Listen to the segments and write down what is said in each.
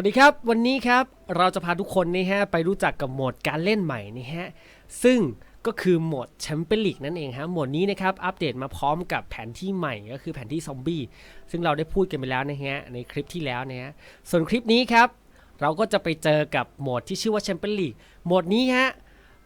วัสดีครับวันนี้ครับเราจะพาทุกคนนะฮะไปรู้จักกับโหมดการเล่นใหม่นะฮะซึ่งก็คือโหมดแชมเปี้ยนลีกนั่นเองฮะโหมดนี้นะครับอัปเดตมาพร้อมกับแผนที่ใหม่ก็คือแผนที่ซอมบี้ซึ่งเราได้พูดกันไปแล้วนะฮะในคลิปที่แล้วนะฮะส่วนคลิปนี้ครับเราก็จะไปเจอกับโหมดที่ชื่อว่าแชมเปี้ยนลีกโหมดนี้ฮะ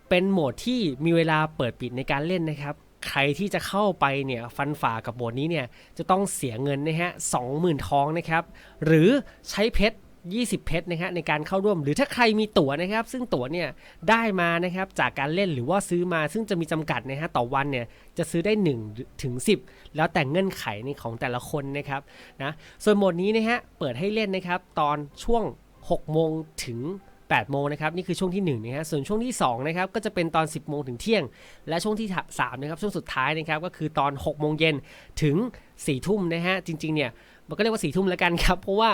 เป็นโหมดที่มีเวลาเปิดปิดในการเล่นนะครับใครที่จะเข้าไปเนี่ยฟันฝ่ากับโหมดนี้เนี่ยจะต้องเสียเงินนะฮะสองหมื่นทองนะครับหรือใช้เพชร 20 เพชรนะฮะในการเข้าร่วม หรือถ้าใครมีตั๋วนะครับ ซึ่งตั๋วเนี่ยได้มานะครับจากการเล่นหรือว่าซื้อมาซึ่งจะมีจำกัดนะฮะต่อวันเนี่ยจะซื้อได้1ถึง10 แล้วแต่เงื่อนไขในของแต่ละคนนะครับนะส่วนโหมดนี้นะฮะเปิดให้เล่นนะครับตอนช่วง 6 โมงถึง8โมงนะครับนี่คือช่วงที่1นะฮะส่วนช่วงที่2นะครับก็จะเป็นตอน 10 โมงถึงเที่ยง และช่วงที่3นะครับช่วงสุดท้ายนะครับก็คือตอน 6 โมงเย็นถึง4ทุ่มนะฮะจริงๆเนี่ย มันก็เรียกว่า4ทุ่มแล้วกันครับ เพราะว่า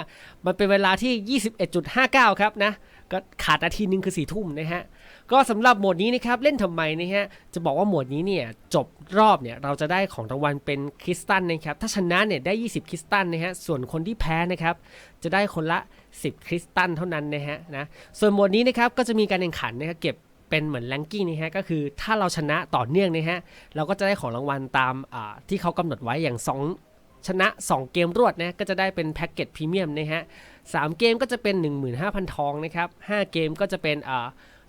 มันเป็นเวลาที่ 21.59 ครับนะก็ขาดนาทีหนึงคือ4ทุ่มนะฮะก็สำหรับโหมดนี้นะครับเล่นทำไมนะฮะจะบอกว่าโหมดนี้เนี่ยจบรอบเนี่ยเราจะได้ของรางวัลเป็นคริสตัลนะครับถ้าชนะเนี่ยได้ 20 คริสตัลนะฮะส่วนคนที่แพ้นะครับจะได้คนละ 10 คริสตัลเท่านั้นนะฮะนะส่วนโหมดนี้นะครับก็จะมีการแข่งขันนะครับเก็บเป็นเหมือนแรงกิ้งนะฮะก็คือถ้าเราชนะต่อเนื่องนะฮะเราก็จะได้ของรางวัลตามที่เขากำหนดไว้อย่าง 2 ชนะ 2 เกมรวดนะก็จะได้เป็นแพ็กเกจพรีเมียมนะฮะสามเกมก็จะเป็น 15,000 ทองนะครับ5เกมก็จะเป็นอ่า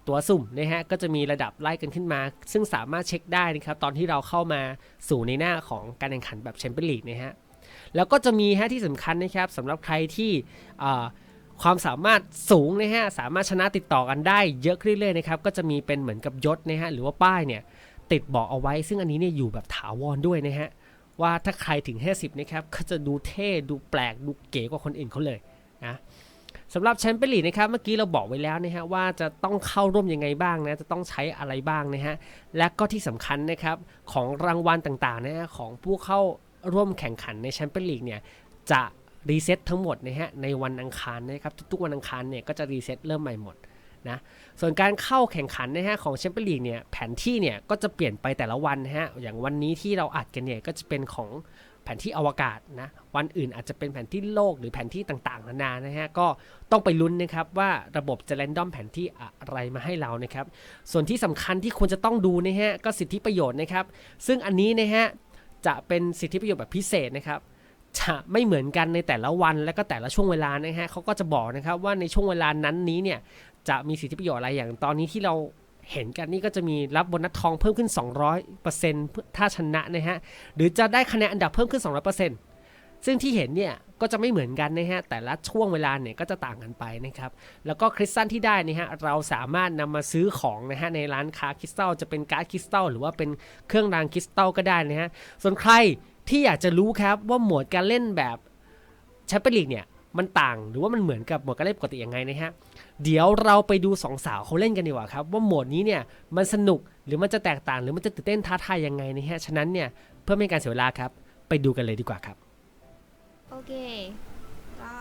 ตัวสุ่มนะฮะก็จะมีระดับไล่กันขึ้นมา ซึ่งสามารถเช็คได้นะครับตอนที่เราเข้ามาสู่ในหน้าของการแข่งขันแบบแชมเปี้ยนลีกนะฮะแล้วก็จะมีฮะที่สำคัญนะครับสำหรับใครที่อ่าความสามารถสูงนะฮะสามารถชนะติดต่อกันได้เยอะขึ้นเรื่อยๆนะครับก็จะมีเป็นเหมือนกับยศนะฮะหรือว่าป้ายเนี่ยติดบอกเอาไว้ ซึ่งอันนี้เนี่ยอยู่แบบถาวรด้วยนะฮะ ว่าถ้าใครถึง 50นะครับก็จะดูเท่ดูแปลกดูเก๋กว่าคนอื่นเขาเลยนะสำหรับแชมเปี้ยนลีกนะครับเมื่อกี้เราบอกไว้แล้วนะฮะว่าจะต้องเข้าร่วมยังไงบ้างนะจะต้องใช้อะไรบ้างนะฮะและก็ที่สำคัญนะครับของรางวัลต่างๆนะฮะของผู้เข้าร่วมแข่งขันในแชมเปี้ยนลีกเนี่ยจะรีเซ็ตทั้งหมดนะฮะในวันอังคารนะครับทุกๆวันอังคารเนี่ยก็จะรีเซ็ตเริ่มใหม่หมด นะส่วนการเข้าแข่งขันนะฮะของแชมเปี้ยนลีกเนี่ยแผนที่เนี่ยก็จะเปลี่ยนไปแต่ละวันนะฮะอย่างวันนี้ที่เราอัดกันเนี่ยก็จะเป็นของแผนที่อวกาศนะวันอื่นอาจจะเป็นแผนที่โลกหรือแผนที่ต่างๆนานานะฮะก็ต้องไปลุ้นนะครับว่าระบบจะแรนดอมแผนที่อะไรมาให้เรานะครับส่วนที่สำคัญที่ควรจะต้องดูนะฮะก็สิทธิประโยชน์นะครับ ซึ่งอันนี้นะฮะจะเป็นสิทธิประโยชน์แบบพิเศษนะครับจะไม่เหมือนกันในแต่ละวันและก็แต่ละช่วงเวลานะฮะเขาก็จะบอกนะครับว่าในช่วงเวลานั้นนี้เนี่ย จะมีสิทธิประโยชน์อะไรอย่างตอนนี้ที่เราเห็นกันนี่ก็จะมีรับโบนัสทองเพิ่มขึ้น 200%ถ้าชนะนะฮะ หรือจะได้คะแนนอันดับเพิ่มขึ้น 200%ซึ่งที่เห็นเนี่ยก็จะไม่เหมือนกันนะฮะ แต่ละช่วงเวลาเนี่ยก็จะต่างกันไปนะครับ แล้วก็คริสตัลที่ได้นะฮะเราสามารถนำมาซื้อของนะฮะในร้านค้าคริสตัลจะเป็นการ์ดคริสตัลหรือว่าเป็นเครื่องรางคริสตัลก็ได้นะฮะ ส่วนใครที่อยากจะรู้ครับว่าหมวดการเล่นแบบแชมเปี้ยนลีกเนี่ย มันต่างหรือว่ามันเหมือนกับโหมดการเล่นปกติยังไงนะฮะ เดี๋ยวเราไปดูสองสาวเขาเล่นกันดีกว่าครับ ว่าโหมดนี้เนี่ยมันสนุกหรือมันจะแตกต่าง หรือมันจะตื่นเต้นท้าทายยังไงนะฮะ ฉะนั้นเนี่ยเพื่อไม่ให้การเสียเวลาครับ ไปดูกันเลยดีกว่าครับ โอเค ก็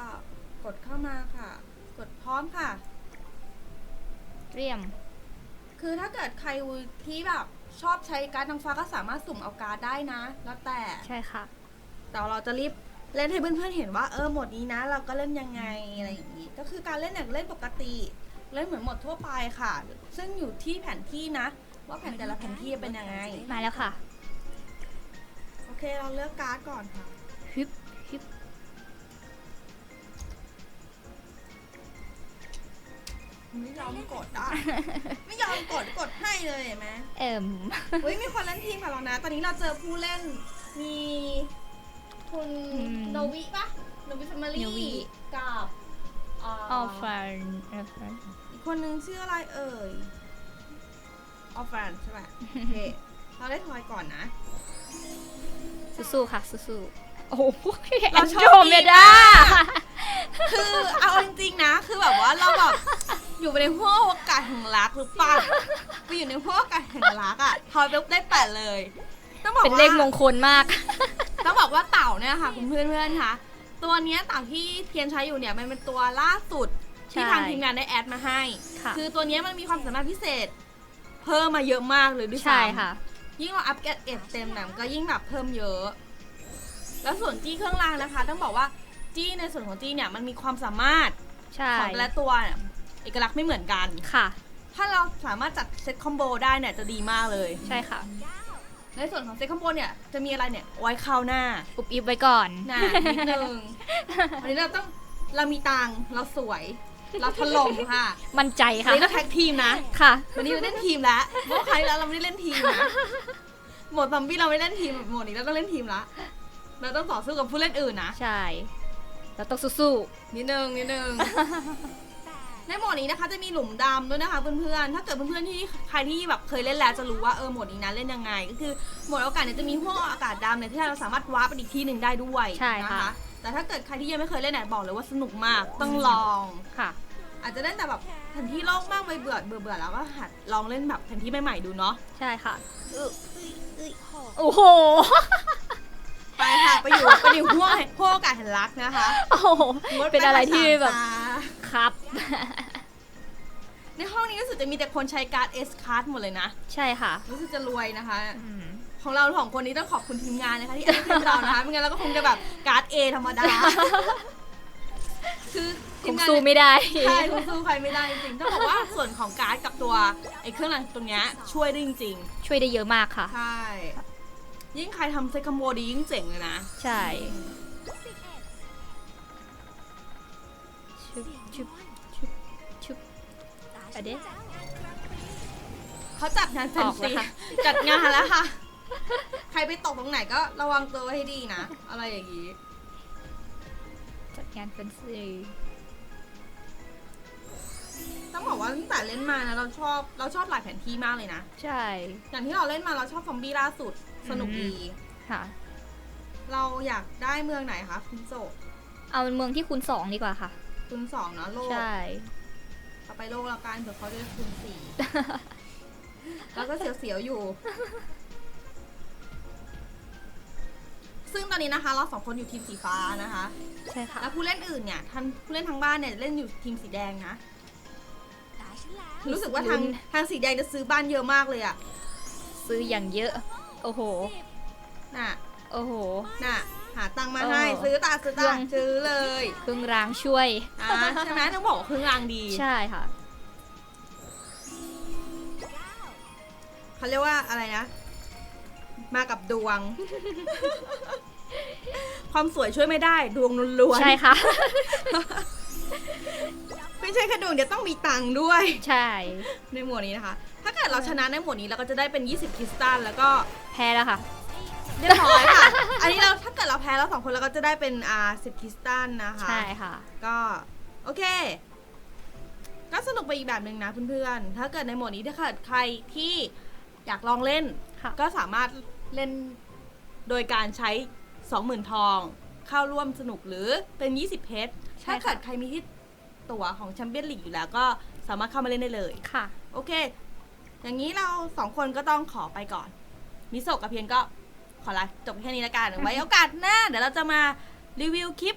กดเข้ามาค่ะ กดพร้อมค่ะ เตรียม คือถ้าเกิดใครที่แบบชอบใช้การ์ดนางฟ้าก็สามารถสุ่มเอาการ์ดได้นะ แล้วแต่ ใช่ค่ะ แต่เราจะรีบ เล่นให้เพื่อนๆเห็นว่าเออโหมดนี้นะ เราก็เล่นยังไงอะไรอย่างนี้ ก็คือการเล่นอย่างเล่นปกติ เล่นเหมือนโหมดทั่วไปค่ะ ซึ่งอยู่ที่แผนที่นะ ว่าแผนแต่ละแผนที่เป็นยังไง มาแล้วค่ะโอเคเราเลือกการ์ดก่อนค่ะฮึบฮึบไม่ยอมกดอะไม่ยอมกดกดให้เลยเห็นไหมเอิ่มเฮ้ยมีคนเล่นทีมกับเรานะ ตอนนี้เราเจอผู้เล่นมี คุณอืมโนวิปะโนวิแฟมิลี่โนวิกับเออฟฟันออฟฟันอีกคนนึงชื่ออะไรเอ่ย ออฟแฟนใช่ไหมโอเค เราได้ทอยก่อนนะ สู้ๆค่ะสู้ๆโอ้โหเราแอนโชโดคดีเมดาคือเอาจริงๆนะ คือแบบว่าเราแบบ อยู่ในห้วงอวกาศแห่งรักหรือเปล่าไปอยู่ในห้วงอวกาศแห่งรักอะทอยปุ๊บได้แปดเลย ต้องบอกเป็นว่าเลขมงคลมาก ต้องบอกว่าเต่าเนี่ยค่ะคุณเพื่อนๆคะตัวเนี้ยเต่าที่เพียนใช้อยู่เนี่ยมันเป็นตัวล่าสุดที่ใช่ทางทีมงานได้แอดมาให้ ค่ะคือตัวเนี้ยมันมีความสามารถพิเศษ เพิ่มมาเยอะมากเลยด้วยซ้ำใช่ค่ะยิ่งเราอัพเกรดเอ็ดเต็มหนังก็ยิ่งแบบเพิ่มเยอะ แล้วส่วนจี้เครื่องรางนะคะ ต้องบอกว่าจี้ในส่วนของจี้เนี่ยมันมีความสามารถใช่ของแต่ละตัวเนี่ยเอกลักษณ์ไม่เหมือนกัน ค่ะ ถ้าเราสามารถจัดเซตคอมโบได้เนี่ยจะดีมากเลย ใช่ค่ะ ในส่วนของเซตคอมโบเนี่ยจะมีอะไรเนี่ยไว้คราวหน้าอุบอิบไว้ก่อนน่ะนิดนึงวันนี้เราต้องเรามีตังค์เราสวย เราถล่มค่ะมั่นใจวันค่ะนี้เราแท็กทีมนะ ค่ะ วันนี้เราเล่นทีมแล้วเมื่อครั้งที่แล้วเราไม่ได้เล่นทีมนะหมดซอมบี้เราไม่เล่นทีมหมดนี้เราต้องเล่นทีมละเราต้องต่อสู้กับผู้เล่นอื่นนะใช่ เราต้องสู้นิดนึงนิดนึง ในโหมดนี้นะคะจะมีหลุมดำด้วยนะคะเพื่อนๆ ถ้าเกิดเพื่อนๆที่ใครที่แบบเคยเล่นแล้วจะรู้ว่าเออโหมดนี้นะเล่นยังไง ก็คือโหมดอากาศเนี่ยจะมีห้วงอากาศดำเนี่ยที่เราสามารถวาร์ปไปอีกที่หนึ่งได้ด้วยใช่ค่ะนแต่ถ้าเกิดใครที่ยังไม่เคยเล่นเนี่ยบอกเลยว่าสนุกมากต้องลองๆค่ะ อาจจะเล่นแต่แบบแผนที่โลกมากไปเบื่อเบื่อเบื่อแล้วก็หัดลองเล่นแบบแผนที่ใหม่ๆดูเนาะใช่ค่ะ โอ้โห ไปค่ะไปอยู่ไปอยู่ห้วงห้วงอากาศแห่งรักนะคะ โอ้โห งดเป็นอะไรที่แบบ สามตา ครับ ในห้องนี้รู้สึกจะมีแต่คนใช้การ์ด S card หมดเลยนะ ใช่ค่ะ รู้สึกจะรวยนะคะอืมของเราสองคนนี้ต้องขอบคุณทีมงานนะคะที่ให้ทีมเรานะคะไม่งั้นเราก็คงจะแบบการ์ด A ธรรมดา คือคทีงมงานสู้ไม่ได้ ใช่คงสู้ใครไม่ได้จริงๆต้องบอกว่าส่วนของการ์ดกับตัวไอ้เครื่องรางตรงเนี้ยช่วยได้จริงช่วยได้เยอะมากค่ะ ๆใช่ ยิ่งใครทำเซคัมโบดียิ่งเจ๋งเลยนะ ใช่ ชุบชุบชุบชุบอะเด้เขาจัดงานแฟนออกแล้ซีวค่ะจัดงานแล้วค่ะ ใครไปตกตรงไหนก็ระวังตัวไว้ให้ดีนะ อะไรอย่างนี้ จัดงานเป็นซีต้องบอกว่าตั้งแต่เล่นมานะเราชอบเราชอบหลายแผนที่มากเลยนะ ใช่ อย่างที่เราเล่นมาเราชอบซอมบี้ล่าสุดสนุกดีค่ะ เราอยากได้เมืองไหนคะคุณโจเอาเมืองที่คูณสองดีกว่าค่ะ คุณสองเนาะโลกใช่ เอาไปโลกละกันเผื่อเขาจะคุณสี่ แล้วก็เสียวๆอยู่ ซึ่งตอนนี้นะคะ เราสองคนอยู่ทีมสีฟ้านะคะ ใช่ค่ะแล้วผู้เล่นอื่นเนี่ยท่านผู้เล่นทางบ้านเนี่ยเล่นอยู่ทีมสีแดงนะรู้สึกว่าทางทางสีแดงจะซื้อบ้านเยอะมากเลยอะซื้ออย่างเยอะ โอ้โห น่ะ โอ้โห น่ะ หาตังค์มาเออให้ซื้อตาซื้อเครื่ตาอง ซื้อเลยเครื่องรางช่วย อ่าใช่ไหมต้องบอกว่าเครื่องรางดีใช่ค่ะ เขาเรียกว่าอะไรนะ มากับดวง ความสวยช่วยไม่ได้ดวงล้วนๆใช่ค่ะ ไม่ใช่แค่ดวงเดี๋ยวต้องมีตังค์ด้วย ใช่ ในหมวดนี้นะคะ ถ้าเกิดเราชนะในหมวดนี้เราก็จะได้เป็น 20คริสตัลแล้วก็แพ้แล้วค่ะ เรียบร้อยค่ะ อันนี้เราถ้าเกิดเราแพ้เราสองคนเราก็จะได้เป็นอ่า10คริสตัลนะคะ ใช่ค่ะ ก็โอเค ก็สนุกไปอีกแบบหนึ่งนะเพื่อนๆ ถ้าเกิดในโหมดนี้ถ้าเกิดใครที่อยากลองเล่น ค่ะ ก็สามารถเล่นโดยการใช้ 20,000 ทอง เข้าร่วมสนุกหรือเป็น 20 เพชร ใช่ถ้าค่ะเกิดใครมีที่ตั๋วของแชมเปี้ยนลีกอยู่แล้ว ก็สามารถเข้ามาเล่นได้เลย ค่ะ โอเค อย่างนี้เราสองคนก็ต้องขอไปก่อน มิโซะกับเพียนก็ ขอลาจบแค่นี้ละกันไว้โอกาสหน้าเดี๋ยวเราจะมารีวิวคลิป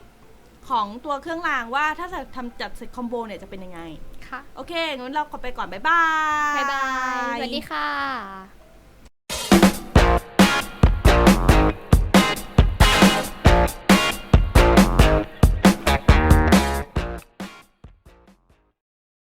ของตัวเครื่องรางว่าถ้าจะทำจัดเซตคอมโบเนี่ยจะเป็นยังไง ค่ะ โอเคงั้นเราขอไปก่อน บ๊ายบาย บ๊ายบาย สวัสดีค่ะ